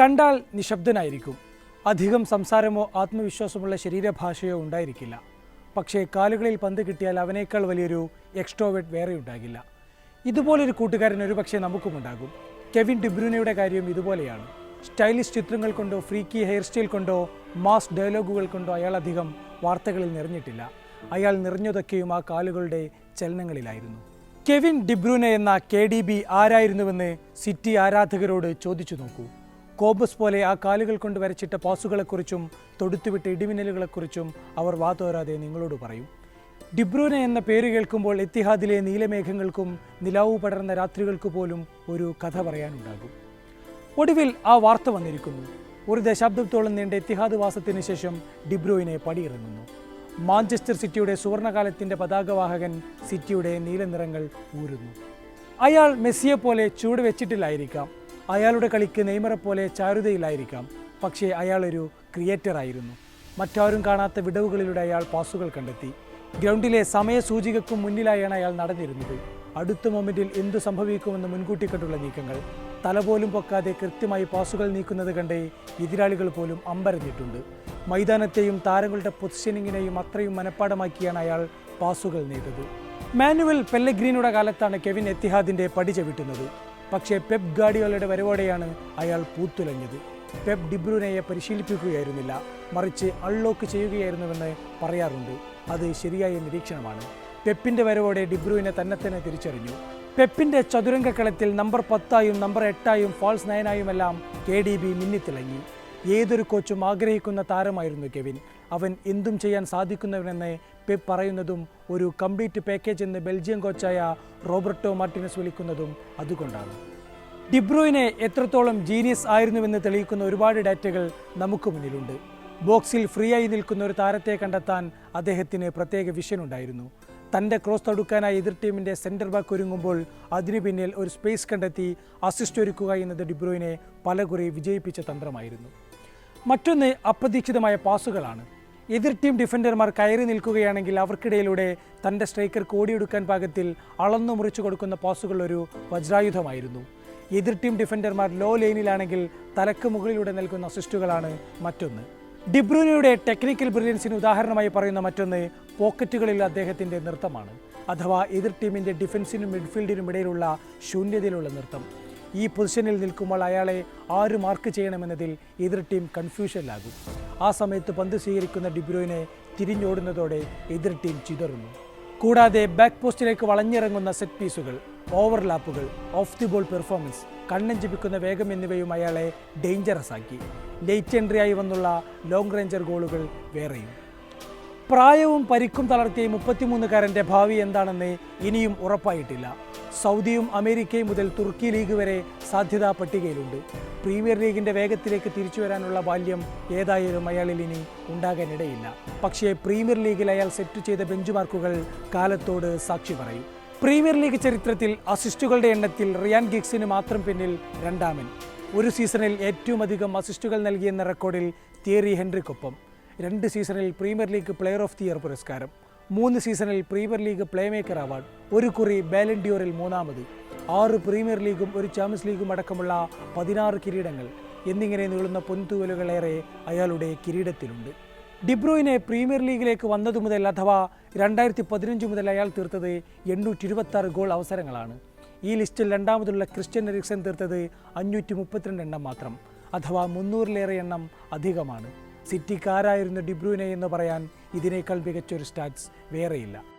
കണ്ടാൽ നിശബ്ദനായിരിക്കും. അധികം സംസാരമോ ആത്മവിശ്വാസമുള്ള ശരീരഭാഷയോ ഉണ്ടായിരിക്കില്ല. പക്ഷേ കാലുകളിൽ പന്ത് കിട്ടിയാൽ അവനേക്കാൾ വലിയൊരു എക്സ്ട്രോവേറ്റ് വേറെ ഉണ്ടാകില്ല. ഇതുപോലൊരു കൂട്ടുകാരൻ ഒരുപക്ഷെ നമുക്കുമുണ്ടാകും. കെവിൻ ഡിബ്രൂനയുടെ കാര്യം ഇതുപോലെയാണ്. സ്റ്റൈലിഷ് ചിത്രങ്ങൾ കൊണ്ടോ ഫ്രീക്കി ഹെയർ സ്റ്റൈൽ കൊണ്ടോ മാസ് ഡയലോഗുകൾ കൊണ്ടോ അയാൾ അധികം വാർത്തകളിൽ നിറഞ്ഞിട്ടില്ല. അയാൾ നിറഞ്ഞതൊക്കെയും ആ കാലുകളുടെ ചലനങ്ങളിലായിരുന്നു. കെവിൻ ഡിബ്രൂന എന്ന കെ ഡി ബി ആരായിരുന്നുവെന്ന് സിറ്റി ആരാധകരോട് ചോദിച്ചു നോക്കൂ. കോബസ് പോലെ ആ കാലുകൾ കൊണ്ട് വരച്ചിട്ട പാസുകളെക്കുറിച്ചും തൊടുത്തുവിട്ട ഇടിമിന്നലുകളെക്കുറിച്ചും അവർ വാതോരാതെ നിങ്ങളോട് പറയും. ഡിബ്രൂന എന്ന പേര് കേൾക്കുമ്പോൾ എത്തിഹാദിലെ നീലമേഘങ്ങൾക്കും നിലാവു പടർന്ന രാത്രികൾക്ക് പോലും ഒരു കഥ പറയാനുണ്ടാകും. ഒടുവിൽ ആ വാർത്ത വന്നിരിക്കുന്നു. ഒരു ദശാബ്ദത്തോളം നീണ്ട എത്തിഹാദ് വാസത്തിന് ശേഷം ഡിബ്രൂയിനെ പടിയിറങ്ങുന്നു. മാഞ്ചസ്റ്റർ സിറ്റിയുടെ സുവർണകാലത്തിന്റെ പതാകവാഹകൻ സിറ്റിയുടെ നീലനിറങ്ങൾ ഊരുന്നു. അയാൾ മെസ്സിയെ പോലെ ചൂട് വെച്ചിട്ടില്ലായിരിക്കാം അയാളുടെ കളിക്ക് നെയ്മറെ പോലെ ചാരുതയിലായിരിക്കാം. പക്ഷേ അയാളൊരു ക്രിയേറ്റർ ആയിരുന്നു. മറ്റാരും കാണാത്ത വിടവുകളിലൂടെ അയാൾ പാസുകൾ കണ്ടെത്തി. ഗ്രൗണ്ടിലെ സമയസൂചികക്കും മുന്നിലായാണ് അയാൾ നടന്നിരുന്നത്. അടുത്ത മൊമെന്റിൽ എന്തു സംഭവിക്കുമെന്ന് മുൻകൂട്ടി കണ്ടുള്ള നീക്കങ്ങൾ. തല പോലും പൊക്കാതെ കൃത്യമായി പാസുകൾ നീക്കുന്നത് കണ്ടേ എതിരാളികൾ പോലും അമ്പരഞ്ഞിട്ടുണ്ട് മൈതാനത്തെയും താരങ്ങളുടെ പൊസിഷനിങ്ങിനെയും അത്രയും മനഃപ്പാടമാക്കിയാണ് അയാൾ പാസുകൾ നേടുന്നത് മാനുവൽ പെല്ലഗ്രീനുടെ കാലത്താണ് കെവിൻ എത്തിഹാദിന്റെ പടി ചവിട്ടുന്നത്. പക്ഷേ പെപ് ഗാഡിയോലയുടെ വരവോടെയാണ് അയാൾ പൂത്തുലഞ്ഞത്. പെപ് ഡിബ്രൂനയെ പരിശീലിപ്പിക്കുകയായിരുന്നില്ല. മറിച്ച് അൺലോക്ക് ചെയ്യുകയായിരുന്നുവെന്ന് പറയാറുണ്ട്. അത് ശരിയായ നിരീക്ഷണമാണ്. പെപ്പിന്റെ വരവോടെ ഡിബ്രൂവിനെ തന്നെ തന്നെ തിരിച്ചറിഞ്ഞു പെപ്പിന്റെ ചതുരംഗക്കളത്തിൽ നമ്പർ പത്തായും നമ്പർ എട്ടായും ഫാൾസ് നയനായുമെല്ലാം കെ ഡി ബി മിന്നിത്തിളങ്ങി. ഏതൊരു കോച്ചും ആഗ്രഹിക്കുന്ന താരമായിരുന്നു കെവിൻ. അവൻ എന്തും ചെയ്യാൻ സാധിക്കുന്നവനെന്ന് പെപ്പ് പറയുന്നതും ഒരു കംപ്ലീറ്റ് പാക്കേജ് എന്ന് ബെൽജിയം കോച്ചായ റോബർട്ടോ മാർട്ടിനസ് വിളിക്കുന്നതും അതുകൊണ്ടാണ്. ഡിബ്രോയിനെ എത്രത്തോളം ജീനിയസ് ആയിരുന്നുവെന്ന് തെളിയിക്കുന്ന ഒരുപാട് ഡാറ്റകൾ നമുക്ക് മുന്നിലുണ്ട്. ബോക്സിൽ ഫ്രീ ആയി നിൽക്കുന്ന ഒരു താരത്തെ കണ്ടെത്താൻ അദ്ദേഹത്തിന് പ്രത്യേക വിഷൻ ഉണ്ടായിരുന്നു. തന്റെ ക്രോസ് തടുക്കാനായി എതിർ ടീമിന്റെ സെന്റർ ബാക്ക് ഒരുങ്ങുമ്പോൾ അതിനു പിന്നിൽ ഒരു സ്പേസ് കണ്ടെത്തി അസിസ്റ്റ് ഒരുക്കുക എന്നത് ഡിബ്രോയിനെ പലകുറി വിജയിപ്പിച്ച തന്ത്രമായിരുന്നു. മറ്റൊന്ന് അപ്രതീക്ഷിതമായ പാസുകളാണ്. എതിർ ടീം ഡിഫൻഡർമാർ കയറി നിൽക്കുകയാണെങ്കിൽ അവർക്കിടയിലൂടെ തന്റെ സ്ട്രൈക്കർ കോടിയെടുക്കാൻ പാകത്തിൽ അളന്നു മുറിച്ചു കൊടുക്കുന്ന പാസുകൾ ഒരു വജ്രായുധമായിരുന്നു. എതിർ ടീം ഡിഫൻഡർമാർ ലോ ലൈനിലാണെങ്കിൽ തലക്ക് മുകളിലൂടെ നൽകുന്ന അസിസ്റ്റുകളാണ് മറ്റൊന്ന്. ഡിബ്രൂനയുടെ ടെക്നിക്കൽ ബ്രില്യൻസിന് ഉദാഹരണമായി പറയുന്ന മറ്റൊന്ന് പോക്കറ്റുകളിൽ അദ്ദേഹത്തിന്റെ നൃത്തമാണ്. അഥവാ എതിർ ടീമിന്റെ ഡിഫൻസിനും മിഡ്ഫീൽഡിനും ഇടയിലുള്ള ശൂന്യതയിലുള്ള നൃത്തം. ഈ പൊസിഷനിൽ നിൽക്കുമ്പോൾ അയാളെ ആര് മാർക്ക് ചെയ്യണമെന്നതിൽ എതിർ ടീം കൺഫ്യൂഷനിലാകും ആ സമയത്ത് പന്ത് സ്വീകരിക്കുന്ന ഡിബ്രോയിനെ തിരിഞ്ഞോടുന്നതോടെ എതിർ ടീം ചിതറുന്നു. കൂടാതെ ബാക്ക് പോസ്റ്റിലേക്ക് വളഞ്ഞിറങ്ങുന്ന സെറ്റ് പീസുകൾ ഓവർലാപ്പുകൾ ഓഫ് ദി ബോൾ പെർഫോമൻസ് കണ്ണഞ്ചിപ്പിക്കുന്ന വേഗം എന്നിവയും അയാളെ ഡേഞ്ചറസ് ആക്കി. ലേറ്റ് എൻട്രി ആയി വന്നുള്ള ലോങ് റേഞ്ചർ ഗോളുകൾ വേറെയും. പ്രായവും പരിക്കും തളർത്തിയ മുപ്പത്തിമൂന്നുകാരന്റെ ഭാവി എന്താണെന്ന് ഇനിയും ഉറപ്പായിട്ടില്ല. സൗദിയും അമേരിക്കയും മുതൽ തുർക്കി ലീഗ് വരെ സാധ്യതാ പട്ടികയിലുണ്ട്. പ്രീമിയർ ലീഗിന്റെ വേഗത്തിലേക്ക് തിരിച്ചു വരാനുള്ള ബാല്യം ഏതായാലും അയാളിൽ ഇനി ഉണ്ടാകാനിടയില്ല. പക്ഷേ പ്രീമിയർ ലീഗിൽ അയാൾ സെറ്റ് ചെയ്ത ബെഞ്ച് മാർക്കുകൾ കാലത്തോട് സാക്ഷി പറയും. പ്രീമിയർ ലീഗ് ചരിത്രത്തിൽ അസിസ്റ്റുകളുടെ എണ്ണത്തിൽ റിയാൻ ഗിഗ്സിന് മാത്രം പിന്നിൽ രണ്ടാമൻ. ഒരു സീസണിൽ ഏറ്റവും അധികം അസിസ്റ്റുകൾ നൽകിയെന്ന റെക്കോർഡിൽ തിയറി ഹെൻറിക്കൊപ്പം. രണ്ട് സീസണിൽ Premier League player of the year പുരസ്കാരം. മൂന്ന് സീസണിൽ പ്രീമിയർ ലീഗ് പ്ലേമേക്കർ അവാർഡ് ഒരു കുറി ബാലൻഡിയോറിൽ മൂന്നാമത്. ആറ് പ്രീമിയർ ലീഗും ഒരു ചാമ്പ്യൻസ് ലീഗും അടക്കമുള്ള പതിനാറ് കിരീടങ്ങൾ എന്നിങ്ങനെ നീളുന്ന പൊൻതൂവലുകളേറെ അയാളുടെ കിരീടത്തിലുണ്ട്. ഡിബ്രോയിനെ പ്രീമിയർ ലീഗിലേക്ക് വന്നതു മുതൽ അഥവാ രണ്ടായിരത്തി പതിനഞ്ച് മുതൽ അയാൾ തീർത്തത് എണ്ണൂറ്റി ഇരുപത്തി ഗോൾ അവസരങ്ങളാണ്. ഈ ലിസ്റ്റിൽ രണ്ടാമതുള്ള ക്രിസ്ത്യൻ എറിക്സൺ തീർത്തത് അഞ്ഞൂറ്റി മുപ്പത്തിരണ്ട് എണ്ണം മാത്രം. അഥവാ മുന്നൂറിലേറെ എണ്ണം അധികമാണ്. സിറ്റിക്കാരായിരുന്ന ഡിബ്രൂനെ എന്ന് പറയാൻ ഇതിനേക്കാൾ മികച്ചൊരു സ്റ്റാറ്റ്സ് വേറെയില്ല.